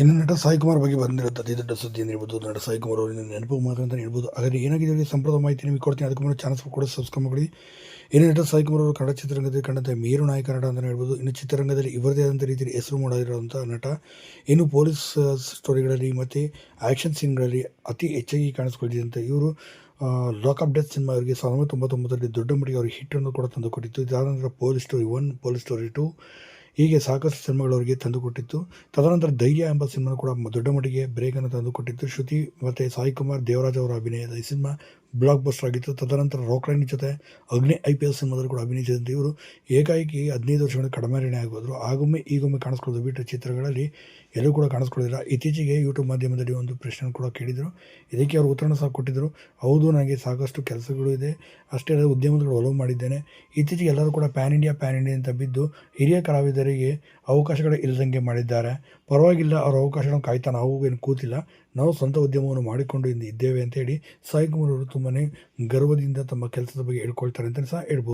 ಇನ್ನು ನಟ ಸಾಯಿ ಕುಮಾರ್ ಬಗ್ಗೆ ಬಂದಿರುತ್ತೆ. ಅತಿ ದೊಡ್ಡ ಸುದ್ದಿ ಹೇಳ್ಬೋದು. ನಟ ಸಾಯಿ ಕುಮಾರ್ ಅವರಿಂದ ನೆನಪು ಮಾತ್ರ ಅಂತ ಹೇಳ್ಬೋದು. ಹಾಗಾದ್ರೆ ಏನಾಗಿದೆ ಅವರಿಗೆ ಸಂಪ್ರದಾಯ ಮಾಹಿತಿ ನಿಮಗೆ ಕೊಡ್ತೀನಿ. ಅದಕ್ಕೆ ಮುಂದೆ ಚಾನಲ್ಸ್ ಕೂಡ ಸಬ್ಸ್ಕ್ರೈಬ್ ಮಾಡಿ. ಇನ್ನು ನಟ ಸಾಯಿ ಕುಮಾರ್ ಅವರು ಕನ್ನಡ ಚಿತ್ರರಂಗದಲ್ಲಿ ಕಂಡಂತೆ ಮೇರು ನಾಯಕ ನಟ ಅಂತ ಹೇಳ್ಬೋದು. ಇನ್ನು ಚಿತ್ರರಂಗದಲ್ಲಿ ಇವರದೇ ಆದಂಥ ರೀತಿಯಲ್ಲಿ ಹೆಸರು ಮಾಡಿರುವಂಥ ನಟ. ಇನ್ನು ಪೊಲೀಸ್ ಸ್ಟೋರಿಗಳಲ್ಲಿ ಮತ್ತು ಆ್ಯಕ್ಷನ್ ಸೀನ್ಗಳಲ್ಲಿ ಅತಿ ಹೆಚ್ಚಾಗಿ ಕಾಣಿಸ್ಕೊಳ್ತಿದ್ದಂತೆ ಇವರು. ಲಾಕ್ ಅಪ್ ಡೆತ್ ಸಿನಿಮಾ ಅವರಿಗೆ ಸಾವಿರದ ತೊಂಬತ್ತೊಂಬತ್ತರಲ್ಲಿ ದೊಡ್ಡ ಮಟ್ಟಿಗೆ ಅವರಿಗೆ ಹಿಟ್ಟನ್ನು ಕೂಡ ತಂದು ಕೊಟ್ಟಿತ್ತು. ಇದಾದ ನಂತರ police story one police story two ಹೀಗೆ ಸಾಕಷ್ಟು ಸಿನಿಮಾಗಳು ಅವರಿಗೆ ತಂದುಕೊಟ್ಟಿತ್ತು. ತದನಂತರ ಧೈರ್ಯ ಎಂಬ ಸಿನಿಮಾ ಕೂಡ ದೊಡ್ಡ ಮಟ್ಟಿಗೆ ಬ್ರೇಕನ್ನು ತಂದುಕೊಟ್ಟಿತ್ತು. ಶ್ರುತಿ ಮತ್ತು ಸಾಯಿ ಕುಮಾರ್ ದೇವರಾಜ್ ಅವರ ಅಭಿನಯದ ಈ ಸಿನಿಮಾ ಬ್ಲಾಕ್ ಬಸ್ಟರ್ ಆಗಿತ್ತು. ತದನಂತರ ರೋಕ್ರೈನಿ ಜೊತೆ ಅಗ್ನಿ ಐ ಪಿ ಎಲ್ ಸಿನಿಮಾದಲ್ಲಿ ಕೂಡ ಅಭಿನಯಿಸಿದಂತೆ ಇವರು ಏಕಾಏಕಿ ಹದಿನೈದು ವರ್ಷಗಳ ಕಡಿಮೆ ಆಗೋದ್ರು. ಆಗೊಮ್ಮೆ ಈಗೊಮ್ಮೆ ಕಾಣಿಸ್ಕೊಳ್ಳೋದು ಬಿಟ್ಟು ಚಿತ್ರಗಳಲ್ಲಿ ಎಲ್ಲೂ ಕೂಡ ಕಾಣಿಸ್ಕೊಳ್ಳಿಲ್ಲ ಇತ್ತೀಚೆಗೆ ಯೂಟ್ಯೂಬ್ ಮಾಧ್ಯಮದಲ್ಲಿ ಒಂದು ಪ್ರಶ್ನೆ ಕೂಡ ಕೇಳಿದರು. ಇದಕ್ಕೆ ಅವರು ಉತ್ತರ ಸಹ ಕೊಟ್ಟಿದ್ದರು ಹೌದು, ನನಗೆ ಸಾಕಷ್ಟು ಕೆಲಸಗಳು ಇದೆ. ಅಷ್ಟೇ ಅಲ್ಲದೆ ಉದ್ಯಮಗಳು ಒಲವು ಮಾಡಿದ್ದೇನೆ. ಇತ್ತೀಚೆಗೆ ಎಲ್ಲರೂ ಕೂಡ ಪ್ಯಾನ್ ಇಂಡಿಯಾ ಪ್ಯಾನ್ ಇಂಡಿಯಾ ಅಂತ ಬಿದ್ದು ಹಿರಿಯ ಕಲಾವಿದರಿಗೆ ಅವಕಾಶಗಳು ಇಲ್ಲದಂಗೆ ಮಾಡಿದ್ದಾರೆ. ಪರವಾಗಿಲ್ಲ, ಅವರ ಅವಕಾಶಗಳನ್ನು ಕಾಯ್ತಾ ನಾವು ಏನು ಕೂತಿಲ್ಲ. ನಾವು ಸ್ವಂತ ಉದ್ಯಮವನ್ನು ಮಾಡಿಕೊಂಡು ಇಂದು ಇದ್ದೇವೆ ಅಂತೇಳಿ ಸಾಯಿ ಕುಮಾರ್ ಅವರು ತುಂಬಾ ಗರ್ವದಿಂದ ತಮ್ಮ ಕೆಲಸದ ಬಗ್ಗೆ ಹೇಳ್ಕೊಳ್ತಾರೆ ಅಂತ ಸಹ ಹೇಳ್ಬೋದು.